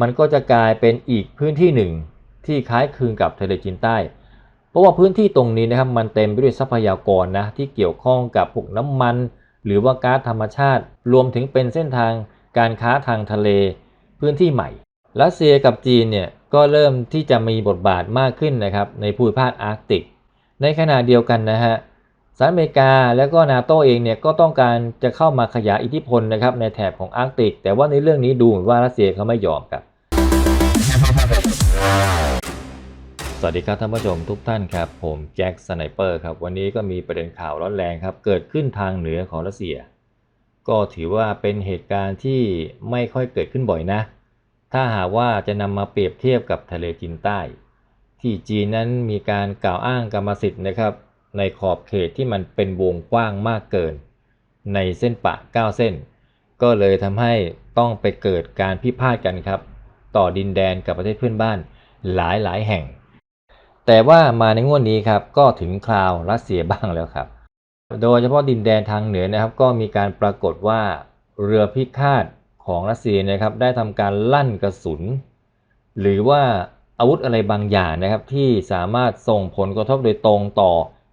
มันก็จะกลายเป็นอีกพื้นที่หนึ่งที่คล้ายคลึงกับทะเลจีนใต้ เพราะว่าพื้นที่ตรงนี้นะครับมันเต็มไปด้วยทรัพยากรนะที่เกี่ยวข้องกับพวกน้ำมัน หรือว่าก๊าซธรรมชาติ รวมถึงเป็นเส้นทางการค้าทางทะเล พื้นที่ใหม่ รัสเซียกับจีนเนี่ยก็เริ่มที่จะมีบทบาทมากขึ้นนะครับในภูมิภาคอาร์กติก ในขณะเดียวกันนะฮะ สหรัฐอเมริกาและก็นาโตเองเนี่ยก็ต้องการจะเข้ามาขยายอิทธิพลนะครับในแถบของอาร์กติก แต่ว่าในเรื่องนี้ดูเหมือนว่ารัสเซียเขาไม่ยอมครับ สวัสดีครับท่านผู้ชมทุกท่านครับ ผมแจ็คสไนเปอร์ครับวันนี้ก็มีประเด็นข่าวร้อนแรงครับ เกิดขึ้นทางเหนือของรัสเซีย ก็ถือว่าเป็นเหตุการณ์ที่ไม่ค่อยเกิดขึ้นบ่อยนะ ถ้าหากว่าจะนำมาเปรียบเทียบกับทะเลจีนใต้ ที่จีนนั้นมีการกล่าวอ้างกรรมสิทธิ์นะครับ ในขอบเขตที่มันเป็นวงกว้างมากเกิน ในเส้นปะ 9 เส้น ก็เลยทำให้ต้องไปเกิดการพิพาทกันครับ ต่อดินแดนกับประเทศเพื่อนบ้านหลายหลายแห่ง แต่ว่ามาในงวดนี้ครับก็ถึงคราวรัสเซียบ้างแล้วครับ โดยเฉพาะดินแดนทางเหนือนะครับ ก็มีการปรากฏว่าเรือพิฆาตของรัสเซียนะครับได้ทำการลั่นกระสุน หรือว่าอาวุธอะไรบางอย่างนะครับที่สามารถส่งผลกระทบโดยตรงต่อ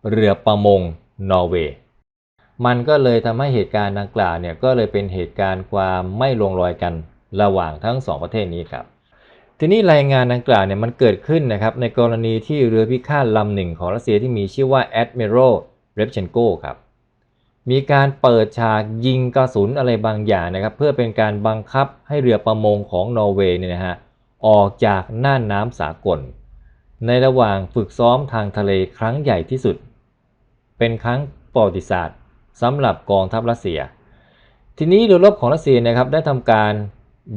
เรือประมงนอร์เวย์มันก็เลยทำให้เหตุการณ์ดังกล่าวเนี่ยก็เลยเป็นเหตุการณ์ความไม่ลงรอยกันระหว่างทั้งสองประเทศนี้ครับ ทีนี้รายงานดังกล่าวเนี่ยมันเกิดขึ้นนะครับในกรณีที่เรือพิฆาตลำหนึ่งของรัสเซียที่มีชื่อว่า Admiral r e p c h e n k o ครับ มีการเปิดฉากยิงกระสุนอะไรบางอย่างนะครับ เพื่อเป็นการบังคับให้เรือประมงของนอร์เวย์เนี่ยนะฮะออกจากน่านน้ำสากล ในระหว่างฝึกซ้อมทางทะเลครั้งใหญ่ที่สุด เป็นครั้งประวัติศาสตร์สำหรับกองทัพรัสเซีย ทีนี้เรือรบของรัสเซียนะครับได้ทำการ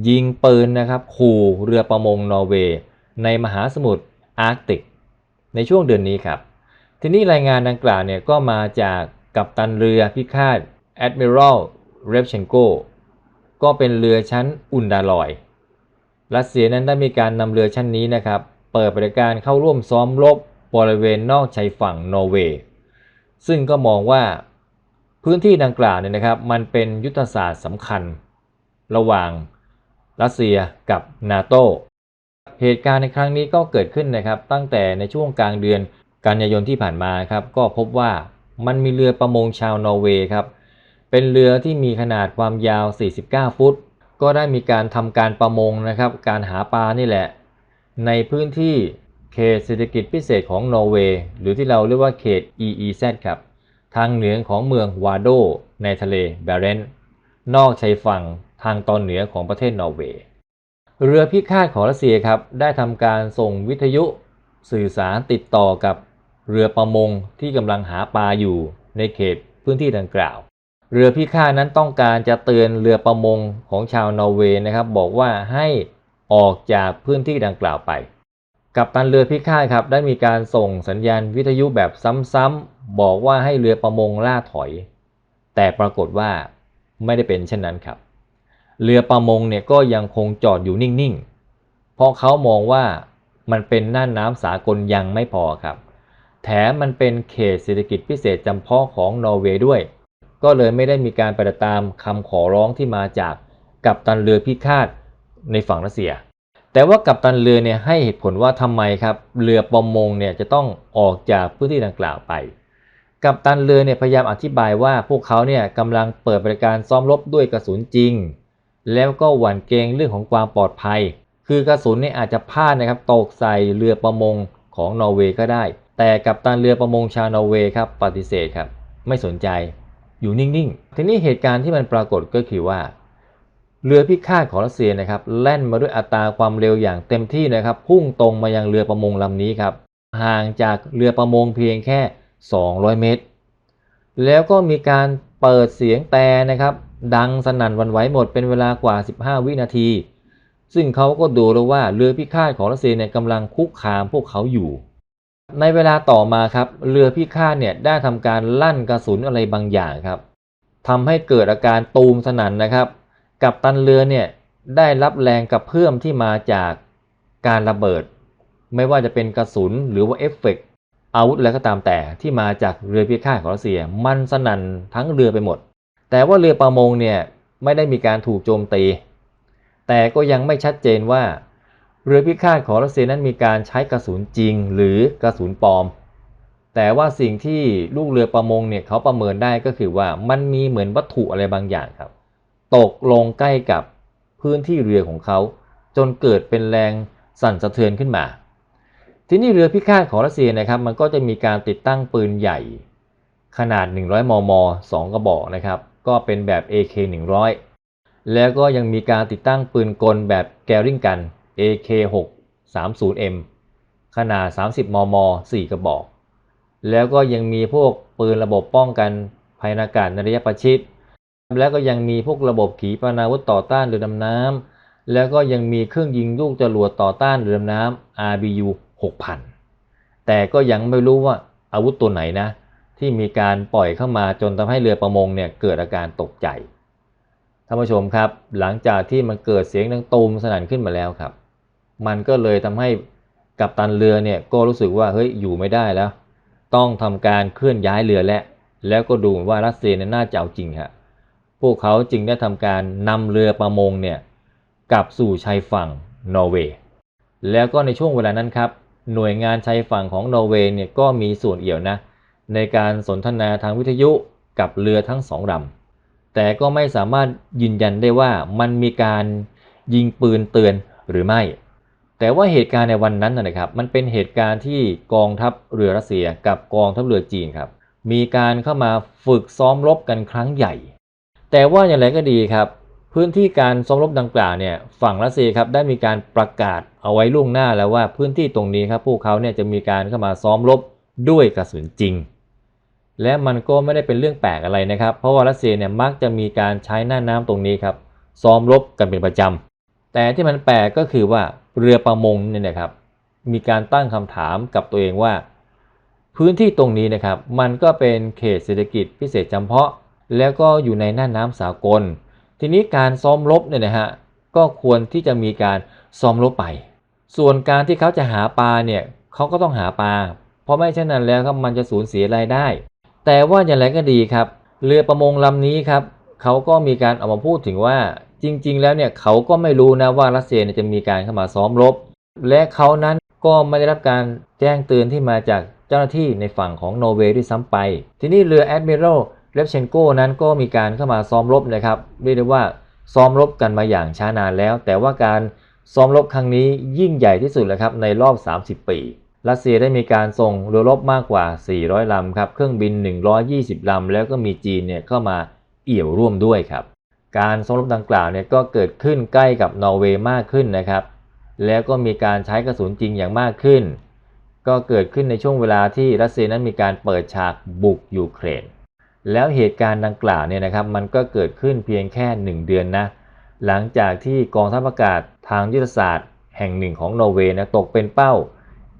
ยิงปืนนะครับขู่เรือประมงนอร์เวย์ในมหาสมุทรอาร์กติก ในช่วงเดือนนี้ครับ ทีนี้รายงานดังกล่าวเนี่ยก็มาจากกัปตันเรือพิฆาต Admiral r e v c h e n k o ก็เป็นเรือชั้นอุนดาลอย รัสเซียนั้นได้มีการนำเรือชั้นนี้นะครับ เปิดปฏิการเข้าร่วมซ้อมรบบริเวณนอกชายฝั่งนอร์เวย์ ซึ่งก็มองว่าพื้นที่ดังกล่าวเนี่ยนะครับ มันเป็นยุทธศาสตร์สำคัญ ระหว่างรัสเซียกับนาโตเหตุการณ์ในครั้งนี้ก็เกิดขึ้นนะครับ ตั้งแต่ในช่วงกลางเดือนกันยายนที่ผ่านมาครับ ก็พบว่ามันมีเรือประมงชาวนอร์เวย์ครับ เป็นเรือที่มีขนาดความยาว 49 ฟุต ก็ได้มีการทำการประมงนะครับ การหาปลานี่แหละ ในพื้นที่ เขตเศรษฐกิจพิเศษของนอร์เวย์หรือที่เราเรียกว่าเขต EEZ ครับ ทางเหนือของเมืองวาโดในทะเลแบเรนต์นอกชายฝั่งทางตอนเหนือของประเทศนอร์เวย์ เรือพิฆาตของรัสเซียครับ ได้ทำการส่งวิทยุสื่อสารติดต่อกับเรือประมงที่กำลังหาปลาอยู่ในเขตพื้นที่ดังกล่าว เรือพิฆาตนั้นต้องการจะเตือนเรือประมงของชาวนอร์เวย์นะครับ บอกว่าให้ออกจากพื้นที่ดังกล่าวไป กัปตันเรือพิฆาตครับได้มีการส่งสัญญาณวิทยุแบบซ้ำๆบอกว่าให้เรือประมงล่าถอย แต่ปรากฏว่าไม่ได้เป็นเช่นนั้นครับ เรือประมงเนี่ยก็ยังคงจอดอยู่นิ่งๆ เพราะเขามองว่ามันเป็นน่านน้ำสากลยังไม่พอครับ แถมมันเป็นเขตเศรษฐกิจพิเศษจำเพาะของนอร์เวย์ด้วย ก็เลยไม่ได้มีการปฏิตามคำขอร้องที่มาจากกัปตันเรือพิฆาตในฝั่งรัสเซีย แต่ว่ากัปตันเรือเนี่ยให้เหตุผลว่าทำไมครับเรือประมงเนี่ยจะต้องออกจากพื้นที่ดังกล่าวไป กัปตันเรือเนี่ยพยายามอธิบายว่าพวกเขาเนี่ยกำลังเปิดบริการซ้อมรบด้วยกระสุนจริง แล้วก็หวั่นเกรงเรื่องของความปลอดภัย คือกระสุนเนี่ยอาจจะพลาดนะครับตกใส่เรือประมงของนอร์เวย์ก็ได้ แต่กัปตันเรือประมงชาวนอร์เวย์ครับปฏิเสธครับไม่สนใจอยู่นิ่งๆ ทีนี้เหตุการณ์ที่มันปรากฏก็คือว่า เรือพิฆาตของรัสเซียนะครับแล่นมาด้วยอัตราความเร็วอย่างเต็มที่นะครับ พุ่งตรงมายังเรือประมงลำนี้ครับห่างจากเรือประมงเพียงแค่ 200 เมตร แล้วก็มีการเปิดเสียงแต่นะครับ ดังสนั่นวันไหวหมดเป็นเวลากว่า 15 วินาที ซึ่งเขาก็ดูแล้วว่าเรือพิฆาตของรัสเซียเนี่ยกำลังคุกคามพวกเขาอยู่ ในเวลาต่อมาครับเรือพิฆาตเนี่ยได้ทำการลั่นกระสุนอะไรบางอย่างครับทำให้เกิดอาการตูมสนั่นนะครับ กับตันเรือเนี่ยได้รับแรงกระเพื่อมที่มาจากการระเบิด ไม่ว่าจะเป็นกระสุนหรือว่าเอฟเฟกต์อาวุธอะไรก็ตามแต่ที่มาจากเรือพิฆาตของรัสเซีย มันสนั่นทั้งเรือไปหมด แต่ว่าเรือประมงเนี่ยไม่ได้มีการถูกโจมตี แต่ก็ยังไม่ชัดเจนว่า เรือพิฆาตของรัสเซียนั้นมีการใช้กระสุนจริงหรือกระสุนปลอม แต่ว่าสิ่งที่ลูกเรือประมงเนี่ยเขาประเมินได้ก็คือว่ามันมีเหมือนวัตถุอะไรบางอย่างครับ ตกลงใกล้กับพื้นที่เรือของเขา จนเกิดเป็นแรงสั่นสะเทือนขึ้นมา ที่นี่เรือพิฆาตของรัสเซียนะครับ มันก็จะมีการติดตั้งปืนใหญ่ ขนาด 100 มม 2 กระบอกนะครับ ก็เป็นแบบ AK 100 แล้วก็ยังมีการติดตั้งปืนกลแบบแกริงกัน AK 6 30M ขนาด 30 มม 4 กระบอก แล้วก็ยังมีพวกปืนระบบป้องกันภัยอากาศในระยะประชิด แล้วก็ยังมีพวกระบบขีปนาวุธต่อต้านเรือดำน้ำแล้วก็ยังมีเครื่องยิงลูกจรวดต่อต้านเรือดำน้ำ RBU 6000 แต่ก็ยังไม่รู้ว่าอาวุธตัวไหนนะ ที่มีการปล่อยเข้ามาจนทำให้เรือประมงเนี่ยเกิดอาการตกใจท่านผู้ชมครับ หลังจากที่มันเกิดเสียงดังตูมสนั่นขึ้นมาแล้วครับ มันก็เลยทำให้กัปตันเรือเนี่ยก็รู้สึกว่าเฮ้ยอยู่ไม่ได้แล้ว ต้องทำการเคลื่อนย้ายเรือและ แล้วก็ดูว่ารัสเซียเนี่ยน่าจะเอาจริงครับ พวกเขาจึงได้ทำการนำเรือประมงเนี่ยกลับสู่ชายฝั่งนอร์เวย์ แล้วก็ในช่วงเวลานั้นครับ หน่วยงานชายฝั่งของนอร์เวย์เนี่ยก็มีส่วนเอี่ยวนะ ในการสนทนาทางวิทยุกับเรือทั้งสองลำแต่ก็ไม่สามารถยืนยันได้ว่ามันมีการยิงปืนเตือนหรือไม่ แต่ว่าเหตุการณ์ในวันนั้นนะนะครับ มันเป็นเหตุการณ์ที่กองทัพเรือรัสเซียกับกองทัพเรือจีนครับ มีการเข้ามาฝึกซ้อมรบกันครั้งใหญ่ แต่ว่าอย่างไรก็ดีครับ พื้นที่การซ้อมรบดังกล่าวเนี่ยฝั่งรัสเซียครับได้มีการประกาศเอาไว้ล่วงหน้าแล้วว่าพื้นที่ตรงนี้ครับพวกเขาเนี่ยจะมีการเข้ามาซ้อมรบด้วยกระสุนจริง และมันก็ไม่ได้เป็นเรื่องแปลกอะไรนะครับ เพราะว่ารัสเซียเนี่ยมักจะมีการใช้หน้าน้ำตรงนี้ครับซ้อมรบกันเป็นประจำแต่ที่มันแปลกก็คือว่าเรือประมงเนี่ยนะครับมีการตั้งคำถามกับตัวเองว่า พื้นที่ตรงนี้นะครับ มันก็เป็นเขตเศรษฐกิจพิเศษจำเพาะ แล้วก็อยู่ในหน้าน้ำสากล ทีนี้การซ้อมรบเนี่ยนะฮะก็ควรที่จะมีการซ้อมรบไป ส่วนการที่เขาจะหาปลาเนี่ยเขาก็ต้องหาปลา เพราะไม่เช่นนั้นแล้วครับมันจะสูญเสียรายได้ แต่ว่าอย่างไรก็ดีครับ เรือประมงลำนี้ครับเขาก็มีการออกมาพูดถึงว่าจริง ๆ แล้วเนี่ยเขาก็ไม่รู้นะว่ารัสเซียเนี่ยจะมีการเข้ามาซ้อมรบ และเขานั้นก็ไม่ได้รับการแจ้งเตือนที่มาจากเจ้าหน้าที่ในฝั่งของนอร์เวย์ด้วยซ้ำไป ทีนี้เรือแอดมิรัล เลฟเชนโกนั้นก็มีการเข้ามาซ้อมรบนะครับเรียกได้ว่าซ้อมรบกันมาอย่างช้านานแล้ว แต่ว่าการซ้อมรบครั้งนี้ยิ่งใหญ่ที่สุดแล้วครับในรอบ 30 ปี รัสเซียได้มีการส่งเรือรบมากกว่า 400 ลำครับ เครื่องบิน 120 ลำ แล้วก็มีจีนเนี่ยเข้ามาเอี่ยวร่วมด้วยครับ การซ้อมรบดังกล่าวเนี่ยก็เกิดขึ้นใกล้กับนอร์เวย์มากขึ้นนะครับ แล้วก็มีการใช้กระสุนจริงอย่างมากขึ้น ก็เกิดขึ้นในช่วงเวลาที่รัสเซียนั้นมีการเปิดฉากบุกยูเครน แล้วเหตุการณ์ดังกล่าวเนี่ยนะครับมันก็เกิดขึ้นเพียงแค่ 1 เดือนนะหลังจากที่กองทัพอากาศทางยุทธศาสตร์ แห่งหนึ่งของนอร์เวย์นะตกเป็นเป้า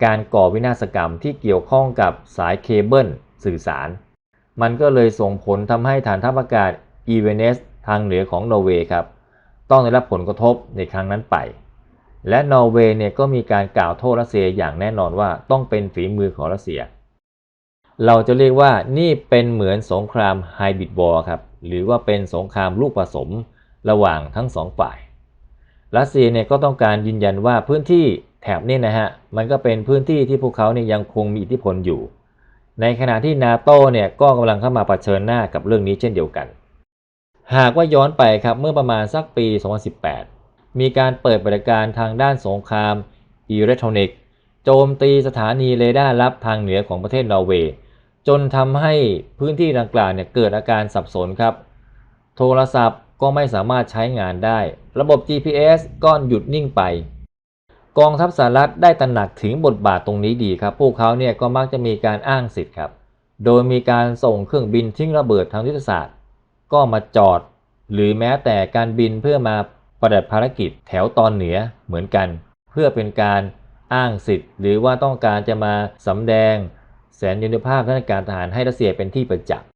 การก่อวินาศกรรมที่เกี่ยวข้องกับสายเคเบิลสื่อสาร มันก็เลยส่งผลทำให้ฐานทัพอากาศอีเวเนสทางเหนือของนอร์เวย์ครับต้องได้รับผลกระทบในครั้งนั้นไป และนอร์เวย์เนี่ยก็มีการกล่าวโทษรัสเซียอย่างแน่นอนว่าต้องเป็นฝีมือของรัสเซีย เราจะเรียกว่านี่เป็นเหมือนสงครามไฮบริดวอร์ครับ หรือว่าเป็นสงครามลูกผสมระหว่างทั้งสองฝ่าย รัสเซียเนี่ยก็ต้องการยืนยันว่าพื้นที่แถบนี้นะฮะ มันก็เป็นพื้นที่ที่พวกเขาเนี่ยยังคงมีอิทธิพลอยู่ ในขณะที่นาโตเนี่ยก็กำลังเข้ามาเผชิญหน้ากับเรื่องนี้เช่นเดียวกัน หากว่าย้อนไปครับเมื่อประมาณสักปี 2018 มีการเปิดบริการทางด้านสงครามอิเล็กทรอนิกส์โจมตีสถานีเรดาร์ลับทางเหนือของประเทศนอร์เวย์ จนทำให้พื้นที่ดังกล่าวเนี่ยเกิดอาการสับสนครับ โทรศัพท์ก็ไม่สามารถใช้งานได้ ระบบ GPS ก็หยุดนิ่งไป กองทัพสหรัฐได้ตระหนักถึงบทบาทตรงนี้ดีครับ พวกเขาเนี่ยก็มักจะมีการอ้างสิทธิ์ครับ โดยมีการส่งเครื่องบินทิ้งระเบิดทางยุทธศาสตร์ ก็มาจอด หรือแม้แต่การบินเพื่อมาปฏิบัติภารกิจแถวตอนเหนือเหมือนกัน เพื่อเป็นการอ้างสิทธิ์ หรือว่าต้องการจะมาสำแดง แสนยนุภาพทานการทหารให้รัสเซียเป็นที่ประจักษ์